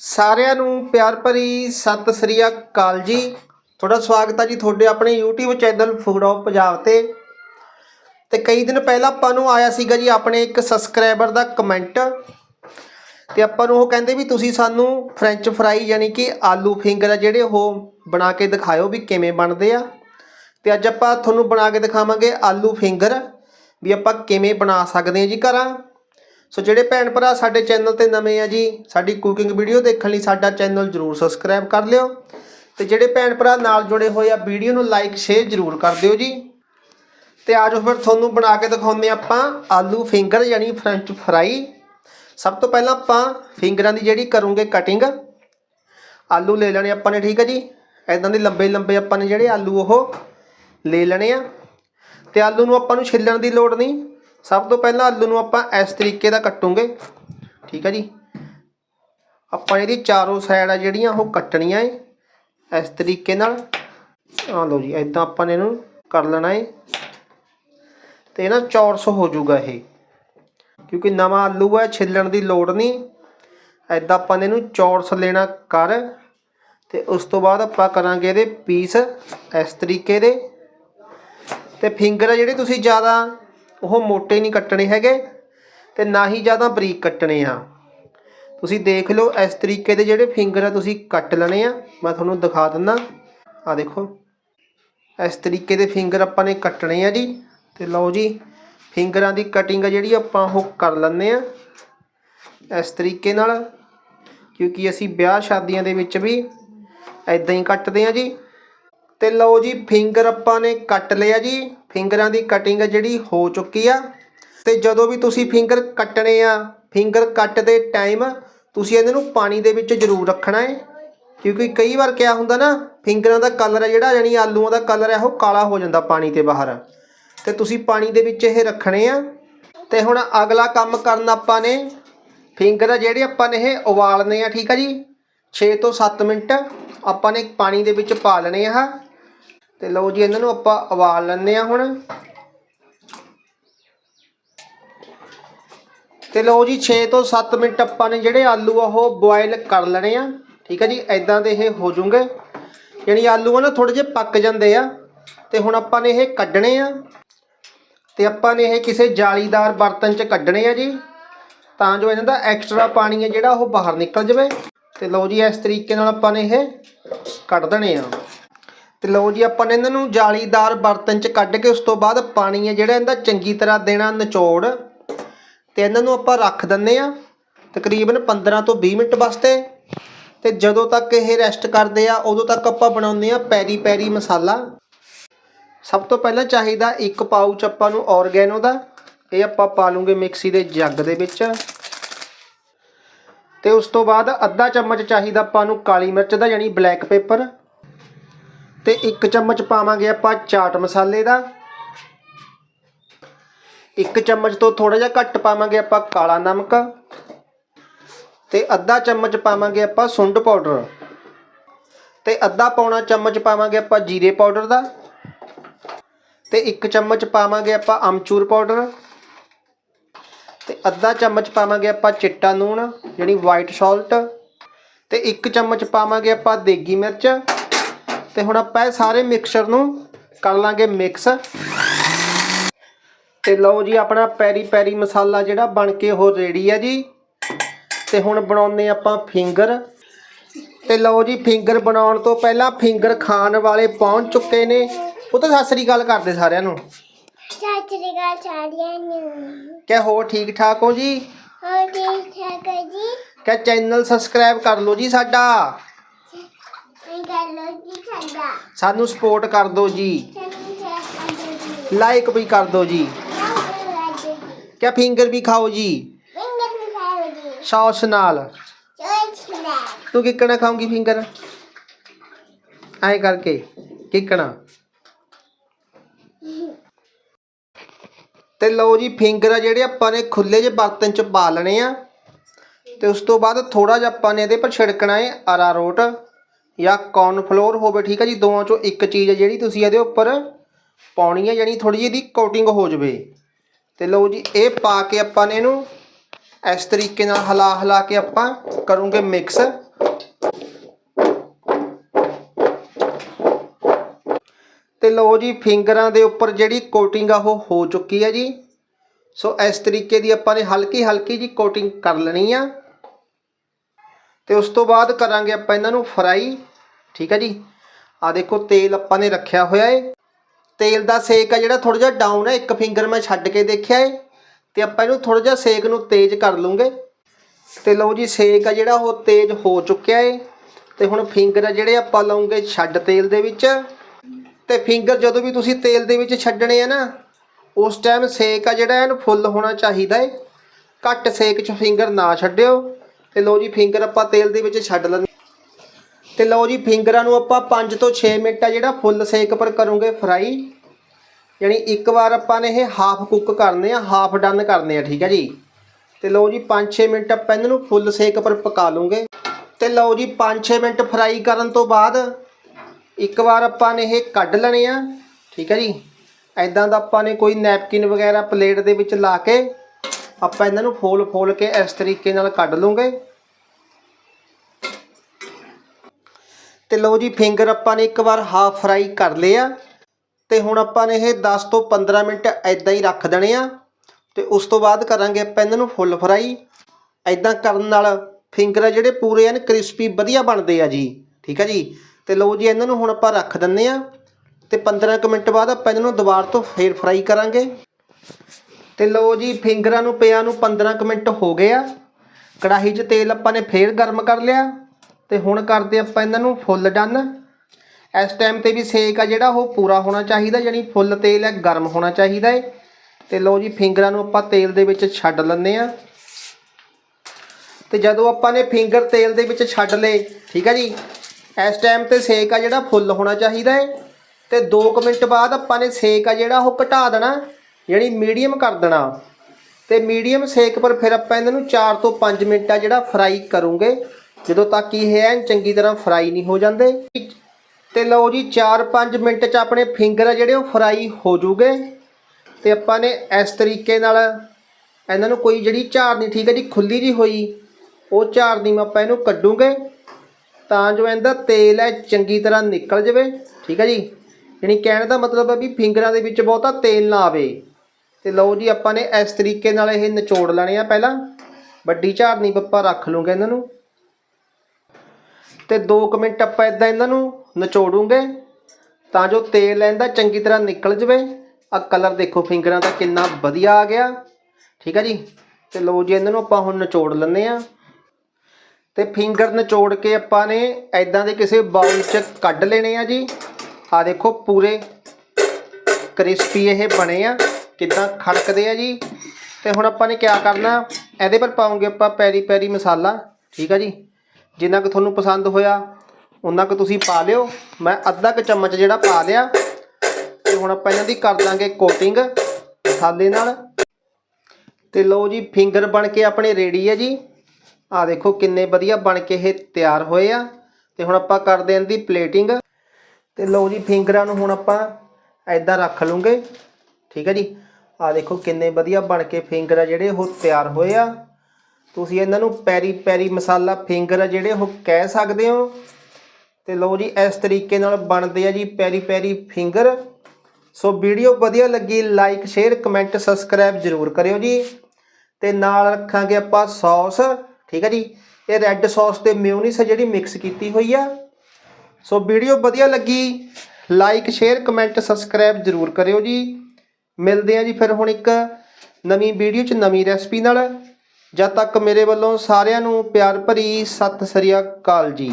ਸਾਰਿਆਂ ਨੂੰ ਪਿਆਰ ਭਰੀ ਸਤਿ ਸ੍ਰੀ ਅਕਾਲ ਜੀ। ਤੁਹਾਡਾ ਸਵਾਗਤ ਹੈ ਜੀ ਤੁਹਾਡੇ ਆਪਣੇ YouTube channel food of Punjab ਤੇ। ਤੇ ਕਈ ਦਿਨ ਪਹਿਲਾਂ ਆਪਾਂ ਨੂੰ ਆਇਆ ਸੀਗਾ ਜੀ ਆਪਣੇ ਇੱਕ ਸਬਸਕ੍ਰਾਈਬਰ ਦਾ ਕਮੈਂਟ ਤੇ ਆਪਾਂ ਨੂੰ ਉਹ ਕਹਿੰਦੇ ਵੀ ਤੁਸੀਂ ਸਾਨੂੰ ਫ੍ਰੈਂਚ ਫਰਾਈ ਯਾਨੀ ਕਿ ਆਲੂ ਫਿੰਗਰ ਆ ਜਿਹੜੇ ਉਹ ਬਣਾ ਕੇ ਦਿਖਾਇਓ ਵੀ ਕਿਵੇਂ ਬਣਦੇ ਆ। ਤੇ ਅੱਜ ਆਪਾਂ ਤੁਹਾਨੂੰ ਬਣਾ ਕੇ ਦਿਖਾਵਾਂਗੇ ਆਲੂ ਫਿੰਗਰ, ਵੀ ਆਪਾਂ ਕਿਵੇਂ ਬਣਾ ਸਕਦੇ ਹਾਂ ਜੀ ਘਰਾਂ। ਸੋ ਜਿਹੜੇ ਭੈਣ ਭਰਾ ਸਾਡੇ ਚੈਨਲ ਤੇ ਨਵੇਂ ਆ ਜੀ, ਸਾਡੀ ਕੁਕਿੰਗ ਵੀਡੀਓ ਦੇਖਣ ਲਈ ਸਾਡਾ ਚੈਨਲ ਜਰੂਰ ਸਬਸਕ੍ਰਾਈਬ ਕਰ ਲਿਓ। ਤੇ ਜਿਹੜੇ ਭੈਣ ਭਰਾ ਨਾਲ ਜੁੜੇ ਹੋਏ ਆ ਵੀਡੀਓ ਨੂੰ ਲਾਈਕ ਸ਼ੇਅਰ ਜਰੂਰ ਕਰ ਦਿਓ ਜੀ। ਤੇ ਆਜੋ ਫਿਰ ਤੁਹਾਨੂੰ ਬਣਾ ਕੇ ਦਿਖਾਉਂਦੇ ਹਾਂ ਆਪਾਂ ਆਲੂ ਫਿੰਗਰ ਯਾਨੀ ਫ੍ਰੈਂਚ ਫਰਾਈ ਸਭ ਤੋਂ ਪਹਿਲਾਂ ਆਪਾਂ ਫਿੰਗਰਾਂ ਦੀ ਜਿਹੜੀ ਕਰੂੰਗੇ ਕਟਿੰਗ ਆਲੂ ਲੈ ਲੈਣੇ ਆਪਾਂ ਨੇ, ਠੀਕ ਹੈ ਜੀ? ਐਦਾਂ ਦੇ ਲੰਬੇ ਲੰਬੇ ਆਪਾਂ ਨੇ ਜਿਹੜੇ ਆਲੂ ਉਹ ਲੈ ਲੈਣੇ ਆ। ਤੇ ਆਲੂ ਨੂੰ ਆਪਾਂ ਨੂੰ ਛਿੱਲਣ ਦੀ ਲੋੜ ਨਹੀਂ। ਸਭ ਤੋਂ ਪਹਿਲਾਂ ਆਲੂ ਨੂੰ ਆਪਾਂ ਇਸ ਤਰੀਕੇ ਦਾ ਕੱਟੂਗੇ। ਠੀਕ ਹੈ ਜੀ। ਆਪਾਂ ਇਹਦੀ ਚਾਰੋਂ ਸਾਈਡ ਆ ਜਿਹੜੀਆਂ, ਉਹ ਕੱਟਣੀਆਂ ਏ। ਇਸ ਤਰੀਕੇ ਨਾਲ। ਆ ਲਓ ਜੀ ਐਦਾਂ ਆਪਾਂ ਨੇ ਇਹਨੂੰ ਕਰ ਲੈਣਾ ਏ। ਤੇ ਨਾ ਚੌਰਸ ਹੋ ਜਾਊਗਾ ਇਹ। ਕਿਉਂਕਿ ਨਵਾਂ ਆਲੂ ਹੈ ਛਿੱਲਣ ਦੀ ਲੋੜ ਨਹੀਂ। ਐਦਾਂ ਆਪਾਂ ਨੇ ਇਹਨੂੰ ਚੌਰਸ ਲੈਣਾ ਕਰ। ਤੇ ਉਸ ਤੋਂ ਬਾਅਦ ਆਪਾਂ ਕਰਾਂਗੇ ਇਹਦੇ ਪੀਸ ਇਸ ਤਰੀਕੇ ਦੇ। ਤੇ ਫਿੰਗਰ ਆ ਜਿਹੜੇ ਤੁਸੀਂ ਜ਼ਿਆਦਾ ਉਹ ਮੋਟੇ ਨਹੀਂ ਕੱਟਣੇ ਹੈਗੇ ਤੇ ਨਾ ਹੀ ਜ਼ਿਆਦਾ ਬਰੀਕ ਕੱਟਣੇ ਆ। ਤੁਸੀਂ ਦੇਖ ਲਓ ਇਸ ਤਰੀਕੇ ਦੇ ਜਿਹੜੇ ਫਿੰਗਰ ਆ ਤੁਸੀਂ ਕੱਟ ਲੈਣੇ ਆ। ਮੈਂ ਤੁਹਾਨੂੰ ਦਿਖਾ ਦਿੰਦਾ। ਆ ਦੇਖੋ। ਇਸ ਤਰੀਕੇ ਦੇ ਫਿੰਗਰ ਆਪਾਂ ਨੇ ਕੱਟਣੇ ਆ ਜੀ। ਤੇ ਲਓ ਜੀ ਫਿੰਗਰਾਂ ਦੀ ਕਟਿੰਗ ਆ ਜਿਹੜੀ ਆਪਾਂ ਉਹ ਕਰ ਲੈਂਦੇ ਆ। ਇਸ ਤਰੀਕੇ ਨਾਲ, ਕਿਉਂਕਿ ਅਸੀਂ ਵਿਆਹ ਸ਼ਾਦੀਆਂ ਦੇ ਵਿੱਚ ਵੀ ਐਦਾਂ ਹੀ ਕੱਟਦੇ ਆ ਜੀ। ਤੇ ਲਓ ਜੀ ਫਿੰਗਰ ਆਪਾਂ ਨੇ ਕੱਟ ਲਿਆ ਜੀ। ਫਿੰਗਰਾਂ ਦੀ ਕਟਿੰਗ ਜਿਹੜੀ ਹੋ ਚੁੱਕੀ ਆ। ਤੇ ਜਦੋਂ ਵੀ ਤੁਸੀਂ ਫਿੰਗਰ ਕੱਟਣੇ ਆ ਫਿੰਗਰ ਕੱਟਦੇ ਟਾਈਮ ਤੁਸੀਂ ਇਹਨਾਂ ਨੂੰ ਪਾਣੀ ਦੇ ਵਿੱਚ ਜ਼ਰੂਰ ਰੱਖਣਾ ਹੈ ਕਿਉਂਕਿ ਕਈ ਵਾਰ ਕਿਆ ਹੁੰਦਾ ਨਾ ਫਿੰਗਰਾਂ ਦਾ ਕਲਰ ਹੈ ਜਿਹੜਾ, ਯਾਨੀ ਆਲੂਆਂ ਦਾ ਕਲਰ ਹੈ ਉਹ ਕਾਲਾ ਹੋ ਜਾਂਦਾ ਪਾਣੀ ਤੇ ਬਾਹਰ। ਤੇ ਤੁਸੀਂ ਪਾਣੀ ਦੇ ਵਿੱਚ ਇਹ ਰੱਖਣੇ ਆ। ਤੇ ਹੁਣ ਅਗਲਾ ਕੰਮ ਕਰਨ ਆਪਾਂ ਨੇ ਫਿੰਗਰ ਜਿਹੜੇ ਆਪਾਂ ਨੇ ਇਹ ਉਬਾਲਨੇ ਆ, ਠੀਕ ਆ ਜੀ। 6 ਤੋਂ 7 ਮਿੰਟ ਆਪਾਂ ਨੇ ਪਾਣੀ ਦੇ ਵਿੱਚ ਪਾ ਲੈਣੇ ਆ। ਤੇ ਲਓ ਜੀ, ਇਹਨਾਂ ਨੂੰ ਆਪਾਂ ਉਬਾਲ ਲੈਂਦੇ ਆ ਹੁਣ। ਤੇ ਲਓ ਜੀ 6 ਤੋਂ 7 ਮਿੰਟ ਆਪਾਂ ਨੇ ਜਿਹੜੇ ਆਲੂ ਆ, ਉਹ ਬੋਇਲ ਕਰ ਲੈਣੇ ਆ। ਠੀਕ ਆ ਜੀ ਐਦਾਂ ਦੇ ਇਹ ਹੋ ਜੂਗੇ ਯਾਨੀ ਆਲੂ ਆ ਨਾ ਥੋੜੇ ਜਿਹੇ ਪੱਕ ਜਾਂਦੇ ਆ। ਤੇ ਹੁਣ ਆਪਾਂ ਨੇ ਇਹ ਕੱਢਣੇ ਆ। ਤੇ ਆਪਾਂ ਨੇ ਇਹ ਕਿਸੇ ਜਾਲੀਦਾਰ ਬਰਤਨ 'ਚ ਕੱਢਣੇ ਆ ਜੀ। ਤਾਂ ਜੋ ਇਹਨਾਂ ਦਾ ਐਕਸਟਰਾ ਪਾਣੀ ਹੈ ਜਿਹੜਾ, ਉਹ ਬਾਹਰ ਨਿਕਲ ਜਾਵੇ। ਤੇ ਲਓ ਜੀ, ਇਸ ਤਰੀਕੇ ਨਾਲ ਆਪਾਂ ਨੇ ਇਹ ਕੱਢ ਦੇਣੇ ਆ। ਤੇ ਲਓ ਜੀ, ਆਪਾਂ ਨੇ ਇਹਨਾਂ ਨੂੰ ਜਾਲੀਦਾਰ ਬਰਤਨ 'ਚ ਕੱਢ ਕੇ ਉਸ ਤੋਂ ਬਾਅਦ ਪਾਣੀ ਹੈ ਜਿਹੜਾ ਇਹਦਾ ਚੰਗੀ ਤਰ੍ਹਾਂ ਦੇਣਾ ਨਿਚੋੜ। ਤੇ ਇਹਨਾਂ ਨੂੰ ਆਪਾਂ ਰੱਖ ਦਿੰਨੇ ਆ ਤਕਰੀਬਨ 15 ਤੋਂ 20 ਮਿੰਟ ਵਾਸਤੇ। ਤੇ ਜਦੋਂ ਤੱਕ ਇਹ ਰੈਸਟ ਕਰਦੇ ਆ, ਉਦੋਂ ਤੱਕ ਆਪਾਂ ਬਣਾਉਂਦੇ ਆ ਪੈਰੀ ਪੈਰੀ ਮਸਾਲਾ। ਸਭ ਤੋਂ ਪਹਿਲਾਂ ਚਾਹੀਦਾ ਇੱਕ ਪਾਊਚ ਆਪਾਂ ਨੂੰ ਔਰਗੈਨੋ ਦਾ। ਇਹ ਆਪਾਂ ਪਾ ਲੂਗੇ ਮਿਕਸੀ ਦੇ ਜੱਗ ਦੇ ਵਿੱਚ। ਤੇ ਉਸ ਤੋਂ ਬਾਅਦ ਅੱਧਾ ਚਮਚ ਚਾਹੀਦਾ ਆਪਾਂ ਨੂੰ ਕਾਲੀ ਮਿਰਚ ਦਾ, ਯਾਨੀ ਬਲੈਕ ਪੇਪਰ। ਤੇ ਇੱਕ ਚਮਚ ਪਾਵਾਂਗੇ ਆਪਾਂ ਚਾਟ ਮਸਾਲੇ ਦਾ। ਇੱਕ ਚਮਚ ਤੋਂ ਥੋੜਾ ਜਿਹਾ ਘੱਟ ਪਾਵਾਂਗੇ ਆਪਾਂ ਕਾਲਾ ਨਮਕ। ਤੇ ਅੱਧਾ ਚਮਚ ਪਾਵਾਂਗੇ ਆਪਾਂ ਸੁੰਡ ਪਾਊਡਰ। ਤੇ ਅੱਧਾ ਪੌਣਾ ਚਮਚ ਪਾਵਾਂਗੇ ਆਪਾਂ ਜੀਰੇ ਪਾਊਡਰ ਦਾ। ਤੇ ਇੱਕ ਚਮਚ ਪਾਵਾਂਗੇ ਆਪਾਂ ਅਮਚੂਰ ਪਾਊਡਰ। ਤੇ ਅੱਧਾ ਚਮਚ ਪਾਵਾਂਗੇ ਆਪਾਂ ਚਿੱਟਾ ਨੂਣ ਜਿਹੜੀ ਵਾਈਟ ਸਾਲਟ ਤੇ ਇੱਕ ਚਮਚ ਪਾਵਾਂਗੇ ਆਪਾਂ ਦੇਗੀ ਮਿਰਚ। ਤੇ ਹੁਣ ਆਪਾਂ ਇਹ ਸਾਰੇ ਮਿਕਸਚਰ ਨੂੰ ਕਰ ਲਾਂਗੇ ਮਿਕਸ ਤੇ ਲਓ ਜੀ ਆਪਣਾ ਪੈਰੀ ਪੈਰੀ ਮਸਾਲਾ ਜਿਹੜਾ ਬਣ ਕੇ ਉਹ ਰੈਡੀ ਹੈ ਜੀ। ਤੇ ਹੁਣ ਬਣਾਉਂਦੇ ਆਪਾਂ ਫਿੰਗਰ ਤੇ ਲਓ ਜੀ ਫਿੰਗਰ ਬਣਾਉਣ ਤੋਂ ਪਹਿਲਾਂ ਫਿੰਗਰ ਖਾਣ ਵਾਲੇ ਪਹੁੰਚ ਚੁੱਕੇ ਨੇ। ਉਹ ਤਾਂ ਸਤਿ ਸ੍ਰੀ ਅਕਾਲ ਕਰਦੇ ਸਾਰਿਆਂ ਨੂੰ। ਸਤਿ ਸ੍ਰੀ ਅਕਾਲ ਸਾਰਿਆਂ ਨੂੰ। ਕਿਆ ਹੋਰ ਠੀਕ ਠਾਕ ਹੋ ਜੀ? ਹੋਰ ਠੀਕ ਠਾਕ ਹੈ ਜੀ। ਕਿਆ ਚੈਨਲ ਸਬਸਕ੍ਰਾਈਬ ਕਰ ਲਓ ਜੀ ਸਾਡਾ। ਸਾਨੂੰ ਸਪੋਰਟ ਕਰ ਦਿਓ ਜੀ। ਲਾਈਕ ਵੀ ਕਰ ਦਿਓ ਜੀ। ਕਿਆ ਫਿੰਗਰ ਵੀ ਖਾਓ ਜੀ। ਇੰਗਲਿਸ਼ ਸੌਸ ਨਾਲ। ਤੂੰ ਕਿੱਕਣਾ ਖਾਉਂਗੀ ਫਿੰਗਰ ਐਂ ਕਰਕੇ। ਕਿੱਕਣਾ। ਤੇ ਲਓ ਜੀ ਫਿੰਗਰ ਆ ਜਿਹੜੇ ਆਪਾਂ ਨੇ ਖੁੱਲੇ ਜਿਹੇ ਬਰਤਨ ਚ ਪਾ ਲੈਣੇ ਆ। ਤੇ ਉਸ ਤੋਂ ਬਾਅਦ ਥੋੜਾ ਜਿਹਾ ਆਪਾਂ ਨੇ ਇਹਦੇ ਪਰ ਛਿੜਕਣਾ ਹੈ ਅਰਾਰੋਟ ਜਾਂ ਕੌਰਨਫਲੋਰ ਹੋਵੇ, ਠੀਕ ਹੈ ਜੀ, ਦੋਵਾਂ ਚੋਂ ਇੱਕ ਚੀਜ਼ ਹੈ ਜਿਹੜੀ ਤੁਸੀਂ ਇਹਦੇ ਉੱਪਰ ਪਾਉਣੀ ਹੈ ਯਾਨੀ ਥੋੜੀ ਜਿਹੀ ਦੀ ਕੋਟਿੰਗ ਹੋ ਜਾਵੇ। ਤੇ ਲਓ ਜੀ, ਇਹ ਪਾ ਕੇ ਆਪਾਂ ਨੇ ਇਹਨੂੰ ਇਸ ਤਰੀਕੇ ਨਾਲ ਹਿਲਾ ਹਿਲਾ ਕੇ ਆਪਾਂ ਕਰੂੰਗੇ ਮਿਕਸ ਤੇ ਲਓ ਜੀ ਫਿੰਗਰਾਂ ਦੇ ਉੱਪਰ ਜਿਹੜੀ ਕੋਟਿੰਗ ਆ, ਉਹ ਹੋ ਚੁੱਕੀ ਹੈ ਜੀ। ਸੋ ਇਸ ਤਰੀਕੇ ਦੀ ਆਪਾਂ ਨੇ ਹਲਕੀ ਹਲਕੀ ਜੀ ਕੋਟਿੰਗ ਕਰ ਲੈਣੀ ਆ। ਤੇ ਉਸ ਤੋਂ ਬਾਅਦ ਕਰਾਂਗੇ ਆਪਾਂ ਇਹਨਾਂ ਨੂੰ ਫਰਾਈ, ਠੀਕ ਹੈ ਜੀ। ਆ ਦੇਖੋ, ਤੇਲ ਆਪਾਂ ਨੇ ਰੱਖਿਆ ਹੋਇਆ ਏ। ਤੇਲ ਦਾ ਸੇਕ ਆ ਜਿਹੜਾ ਥੋੜਾ ਜਿਹਾ ਡਾਊਨ ਹੈ ਇੱਕ ਫਿੰਗਰ ਮੈਂ ਛੱਡ ਕੇ ਦੇਖਿਆ ਏ। ਤੇ ਆਪਾਂ ਇਹਨੂੰ ਥੋੜਾ ਜਿਹਾ ਸੇਕ ਨੂੰ ਤੇਜ਼ ਕਰ ਲੂੰਗੇ। ਤੇ ਲਓ ਜੀ, ਸੇਕ ਆ ਜਿਹੜਾ ਉਹ ਤੇਜ਼ ਹੋ ਚੁੱਕਿਆ ਏ। ਤੇ ਹੁਣ ਫਿੰਗਰ ਆ ਜਿਹੜੇ ਆਪਾਂ ਲਾਉਂਗੇ ਛੱਡ ਤੇਲ ਦੇ ਵਿੱਚ। ਤੇ ਫਿੰਗਰ ਜਦੋਂ ਵੀ ਤੁਸੀਂ ਤੇਲ ਦੇ ਵਿੱਚ ਛੱਡਣੇ ਆ ਨਾ, ਉਸ ਟਾਈਮ ਸੇਕ ਆ ਜਿਹੜਾ ਇਹਨੂੰ ਫੁੱਲ ਹੋਣਾ ਚਾਹੀਦਾ ਏ। ਘੱਟ ਸੇਕ 'ਚ ਫਿੰਗਰ ਨਾ ਛੱਡਿਓ। ਤੇ ਲਓ ਜੀ ਫਿੰਗਰ ਆਪਾਂ ਤੇਲ ਦੇ ਵਿੱਚ ਛੱਡ ਲੈਂਦੇ ਤੇ ਲਓ ਜੀ ਫਿੰਗਰਾਂ ਨੂੰ ਆਪਾਂ 5 ਤੋਂ 6 ਮਿੰਟ ਆ ਜਿਹੜਾ ਫੁੱਲ ਸੇਕ ਪਰ ਕਰੂੰਗੇ ਫਰਾਈ। ਯਾਨੀ ਇੱਕ ਵਾਰ ਆਪਾਂ ਨੇ ਇਹ ਹਾਫ ਕੁੱਕ ਕਰਨੇ ਆ ਹਾਫ ਡਨ ਕਰਨੇ ਆ, ਠੀਕ ਹੈ ਜੀ। ਤੇ ਲਓ ਜੀ 5-6 ਮਿੰਟ ਆਪਾਂ ਇਹਨਾਂ ਨੂੰ ਫੁੱਲ ਸੇਕ ਪਰ ਪਕਾ ਲੂੰਗੇ। ਤੇ ਲਓ ਜੀ 5-6 ਮਿੰਟ ਫਰਾਈ ਕਰਨ ਤੋਂ ਬਾਅਦ ਇੱਕ ਵਾਰ ਆਪਾਂ ਨੇ ਇਹ ਕੱਢ ਲੈਣੇ ਆ, ਠੀਕ ਹੈ ਜੀ। ਐਦਾਂ ਦਾ ਆਪਾਂ ਨੇ ਕੋਈ ਨੈਪਕਿਨ ਵਗੈਰਾ ਪਲੇਟ ਦੇ ਵਿੱਚ ਲਾ ਕੇ ਆਪਾਂ ਇਹਨਾਂ ਨੂੰ ਫੋਲ ਫੋਲ ਕੇ ਇਸ ਤਰੀਕੇ ਨਾਲ ਕੱਢ ਲੂੰਗੇ। ਤੇ ਲਓ ਜੀ ਫਿੰਗਰ ਆਪਾਂ ਨੇ ਇੱਕ ਵਾਰ ਹਾਫ ਫਰਾਈ ਕਰ ਲਏ ਆ। ਤੇ ਹੁਣ ਆਪਾਂ ਨੇ ਇਹ 10 ਤੋਂ 15 ਮਿੰਟ ਐਦਾਂ ਹੀ ਰੱਖ ਦੇਣੇ ਆ। ਤੇ ਉਸ ਤੋਂ ਬਾਅਦ ਕਰਾਂਗੇ ਆਪਾਂ ਇਹਨਾਂ ਨੂੰ ਫੁੱਲ ਫਰਾਈ ਐਦਾਂ ਕਰਨ ਨਾਲ ਫਿੰਗਰ ਆ ਜਿਹੜੇ ਪੂਰੇ ਐਨ ਕ੍ਰਿਸਪੀ ਵਧੀਆ ਬਣਦੇ ਆ ਜੀ। ਠੀਕ ਹੈ ਜੀ? ਤੇ ਲਓ ਜੀ, ਇਹਨਾਂ ਨੂੰ ਹੁਣ ਆਪਾਂ ਰੱਖ ਦਿੰਨੇ ਆ। ਤੇ 15 ਕੁ ਮਿੰਟ ਬਾਅਦ ਆਪਾਂ ਇਹਨਾਂ ਨੂੰ ਦੁਬਾਰਾ ਤੋਂ ਫੇਰ ਫਰਾਈ ਕਰਾਂਗੇ। ਤੇ ਲਓ ਜੀ ਫਿੰਗਰਾਂ ਨੂੰ, ਪਿਆ ਨੂੰ 15 ਕੁ ਮਿੰਟ ਹੋ ਗਏ ਆ। ਕੜਾਹੀ 'ਚ ਤੇਲ ਆਪਾਂ ਨੇ ਫੇਰ ਗਰਮ ਕਰ ਲਿਆ। ਤੇ ਹੁਣ ਕਰਦੇ ਆਪਾਂ ਇਹਨਾਂ ਨੂੰ ਫੁੱਲ ਡਨ। ਇਸ ਟਾਈਮ ਤੇ ਵੀ ਸੇਕ ਆ ਜਿਹੜਾ, ਉਹ ਪੂਰਾ ਹੋਣਾ ਚਾਹੀਦਾ ਯਾਨੀ ਫੁੱਲ ਤੇਲ ਹੈ, ਗਰਮ ਹੋਣਾ ਚਾਹੀਦਾ ਹੈ। ਤੇ ਲਓ ਜੀ, ਫਿੰਗਰਾਂ ਨੂੰ ਆਪਾਂ ਤੇਲ ਦੇ ਵਿੱਚ ਛੱਡ ਲੈਂਦੇ ਆ ਤੇ ਜਦੋਂ ਆਪਾਂ ਨੇ ਫਿੰਗਰ ਤੇਲ ਦੇ ਵਿੱਚ ਛੱਡ ਲਏ, ਠੀਕ ਹੈ ਜੀ, ਇਸ ਟਾਈਮ ਤੇ ਸੇਕ ਆ ਜਿਹੜਾ, ਫੁੱਲ ਹੋਣਾ ਚਾਹੀਦਾ ਹੈ। ਤੇ 2 ਮਿੰਟ ਬਾਅਦ ਆਪਾਂ ਨੇ ਸੇਕ ਆ ਜਿਹੜਾ, ਉਹ ਘਟਾ ਦੇਣਾ ਯਾਨੀ ਮੀਡੀਅਮ ਕਰ ਦੇਣਾ। ਤੇ ਮੀਡੀਅਮ ਸੇਕ ਪਰ ਫਿਰ ਆਪਾਂ ਇਹਨਾਂ ਨੂੰ 4 ਤੋਂ 5 ਮਿੰਟ ਆ ਜਿਹੜਾ ਫਰਾਈ ਕਰੂੰਗੇ। ਜਦੋਂ ਤੱਕ ਇਹ ਐਨ ਚੰਗੀ ਤਰ੍ਹਾਂ ਫਰਾਈ ਨਹੀਂ ਹੋ ਜਾਂਦੇ, ਤੇ ਲਓ ਜੀ 4-5 ਮਿੰਟ ਚ ਆਪਣੇ ਫਿੰਗਰ ਜਿਹੜੇ ਉਹ ਫਰਾਈ ਹੋ ਜੂਗੇ। ਤੇ ਆਪਾਂ ਨੇ ਇਸ ਤਰੀਕੇ ਨਾਲ ਇਹਨਾਂ ਨੂੰ ਕੋਈ ਜਿਹੜੀ ਝਾੜਨੀ ਠੀਕ ਹੈ ਜੀ ਖੁੱਲੀ ਜੀ ਹੋਈ, ਉਹ ਝਾੜ ਨਹੀਂ ਆਪਾਂ ਇਹਨੂੰ ਕੱਢੂਗੇ। ਤਾਂ ਜੋ ਇਹਦਾ ਤੇਲ ਹੈ ਚੰਗੀ ਤਰ੍ਹਾਂ ਨਿਕਲ ਜਾਵੇ, ਠੀਕ ਹੈ ਜੀ। ਯਾਨੀ ਕਹਿਣ ਦਾ ਮਤਲਬ ਹੈ ਵੀ ਫਿੰਗਰਾਂ ਦੇ ਵਿੱਚ ਬਹੁਤਾ ਤੇਲ ਨਾ ਆਵੇ। ਤੇ ਲਓ ਜੀ ਆਪਾਂ ਨੇ ਇਸ ਤਰੀਕੇ ਨਾਲ ਇਹ ਨਿਚੋੜ ਲੈਣੇ ਆ ਪਹਿਲਾਂ। ਵੱਡੀ ਝਾੜ ਨਹੀਂ ਆਪਾਂ ਰੱਖ ਲੂੰਗੇ ਇਹਨਾਂ ਨੂੰ। ਤੇ 2 ਮਿੰਟ ਆਪਾਂ ਇਦਾਂ ਇਹਨਾਂ ਨੂੰ ਨਿਚੋੜੂਗੇ, ਤਾਂ ਜੋ ਤੇਲ ਇਹਦਾ ਚੰਗੀ ਤਰ੍ਹਾਂ ਨਿਕਲ ਜਵੇ। ਆ ਕਲਰ ਦੇਖੋ ਫਿੰਗਰਾਂ ਦਾ ਕਿੰਨਾ ਵਧੀਆ ਆ ਗਿਆ। ਠੀਕ ਹੈ ਜੀ? ਤੇ ਲੋ ਜੀ, ਇਹਨਾਂ ਨੂੰ ਆਪਾਂ ਹੁਣ ਨਿਚੋੜ ਲੈਂਦੇ ਆ ਤੇ ਫਿੰਗਰ ਨਿਚੋੜ ਕੇ ਆਪਾਂ ਨੇ ਐਦਾਂ ਦੇ ਕਿਸੇ ਬਾਉਲ 'ਚ ਕੱਢ ਲੈਣੇ ਆ ਜੀ। ਆ ਦੇਖੋ ਪੂਰੇ ਕ੍ਰਿਸਪੀ ਇਹ ਬਣੇ ਆ, ਕਿਦਾਂ ਖੜਕਦੇ ਆ ਜੀ। ਤੇ ਹੁਣ ਆਪਾਂ ਨੇ ਕੀ ਕਰਨਾ, ਇਹਦੇ ਪਰ ਪਾਉਂਗੇ ਆਪਾਂ ਪੈਰੀ ਪੈਰੀ ਮਸਾਲਾ। ਠੀਕ ਆ ਜੀ? ਜਿੰਨਾ ਕੁ ਤੁਹਾਨੂੰ ਪਸੰਦ ਹੋਇਆ ਉਹਨਾਂ ਕੁ ਤੁਸੀਂ ਪਾ ਲਿਓ। ਮੈਂ ਅੱਧਾ ਕੁ ਚਮਚ ਜਿਹੜਾ ਪਾ ਲਿਆ, ਤੇ ਹੁਣ ਆਪਾਂ ਇਹਨਾਂ ਦੀ ਕਰ ਦਾਂਗੇ ਕੋਟਿੰਗ ਮਸਾਲੇ ਨਾਲ। ਤੇ ਲਓ ਜੀ ਫਿੰਗਰ ਬਣ ਕੇ ਆਪਣੇ ਰੈਡੀ ਹੈ ਜੀ। ਆ ਦੇਖੋ ਕਿੰਨੇ ਵਧੀਆ ਬਣ ਕੇ ਇਹ ਤਿਆਰ ਹੋਏ ਆ। ਤੇ ਹੁਣ ਆਪਾਂ ਕਰਦੇ ਆਂ ਦੀ ਪਲੇਟਿੰਗ ਤੇ ਲਓ ਜੀ ਫਿੰਗਰਾਂ ਨੂੰ ਹੁਣ ਆਪਾਂ ਐਦਾਂ ਰੱਖ ਲੂੰਗੇ। ਠੀਕ ਹੈ ਜੀ? ਆ ਦੇਖੋ ਕਿੰਨੇ ਵਧੀਆ ਬਣ ਕੇ ਫਿੰਗਰ ਆ ਜਿਹੜੇ, ਉਹ ਤਿਆਰ ਹੋਏ ਆ। ਤੁਸੀਂ ਇਹਨਾਂ ਨੂੰ ਪੈਰੀ ਪੈਰੀ ਮਸਾਲਾ ਫਿੰਗਰ ਆ ਜਿਹੜੇ ਉਹ ਕਹਿ ਸਕਦੇ ਹੋ। ਤੇ ਲਓ ਜੀ, ਇਸ ਤਰੀਕੇ ਨਾਲ ਬਣਦੇ ਆ ਜੀ ਪੈਰੀ ਪੈਰੀ ਫਿੰਗਰ। ਸੋ ਵੀਡੀਓ ਵਧੀਆ ਲੱਗੀ, ਲਾਈਕ, ਸ਼ੇਅਰ, ਕਮੈਂਟ, ਸਬਸਕ੍ਰਾਈਬ ਜ਼ਰੂਰ ਕਰਿਓ ਜੀ। ਤੇ ਨਾਲ ਰੱਖਾਂਗੇ ਆਪਾਂ ਸੌਸ, ਠੀਕ ਹੈ ਜੀ? ਇਹ ਰੈੱਡ ਸੌਸ ਤੇ ਮਿਊਨੀਸ ਜਿਹੜੀ ਮਿਕਸ ਕੀਤੀ ਹੋਈ ਆ। ਸੋ ਵੀਡੀਓ ਵਧੀਆ ਲੱਗੀ, ਲਾਈਕ, ਸ਼ੇਅਰ, ਕਮੈਂਟ, ਸਬਸਕ੍ਰਾਈਬ ਜ਼ਰੂਰ ਕਰਿਓ ਜੀ। ਮਿਲਦੇ ਆ ਜੀ ਫਿਰ ਹੁਣ ਇੱਕ ਨਵੀਂ ਵੀਡੀਓ 'ਚ ਨਵੀਂ ਰੈਸਪੀ ਨਾਲ। ਜਦ ਤੱਕ ਮੇਰੇ ਵੱਲੋਂ ਸਾਰਿਆਂ ਨੂੰ ਪਿਆਰ ਭਰੀ ਸਤਿ ਸ੍ਰੀ ਅਕਾਲ ਜੀ।